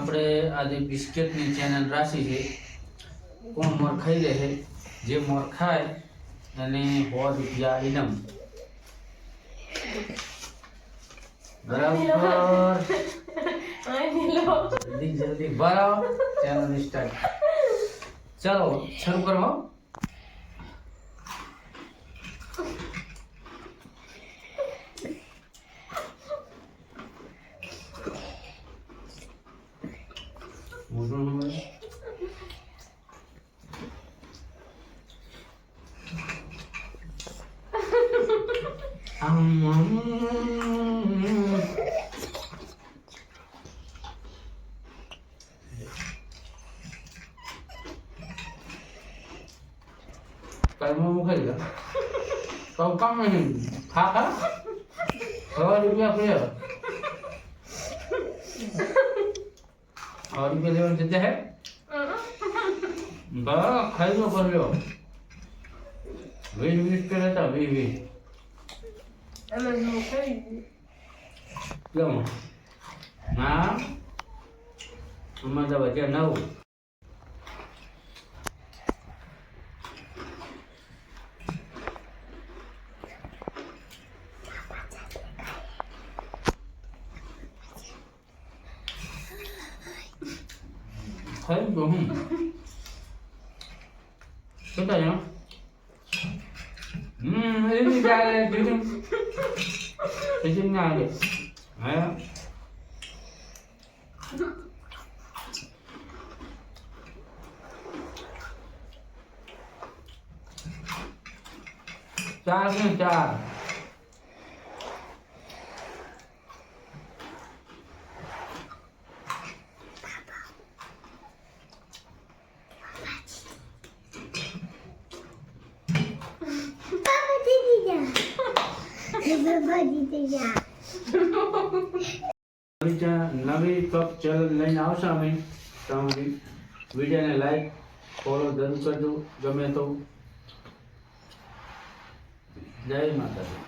આપણે આજે બિસ્કિટની ચેનલ રાખી છે. કોણ મોર ખાઈ લે છે? જે મોર ખાય અને સો રૂપિયા ઇનામ. બરાબર. જલ્દી જલ્દી. ભરાવો ચેનલ સ્ટાર્ટ ચાલો શરૂ કરો 무슨 깔먹먹하리가 깜깜이 다가? 가가지고야 그래요 સવા રૂપિયા લેવાની જગ્યા હે બા ખાઈ લો પર લ્યો વીસ વીસ કે લેતા વીસ વીસ. કેમ? હા? અમારે thấy đúng không? cái này không ừm thấy đi ra đây chứ thấy trên nhà được đấy Chào xin chào હા ચાર ને ચાર નવી ચા- નવી કપ ચેનલ લઈને આવશે અમે. તમે વિડીયોને લાઈક ફોલો જરૂર કરજો. ગમે તો. જય માતાજી.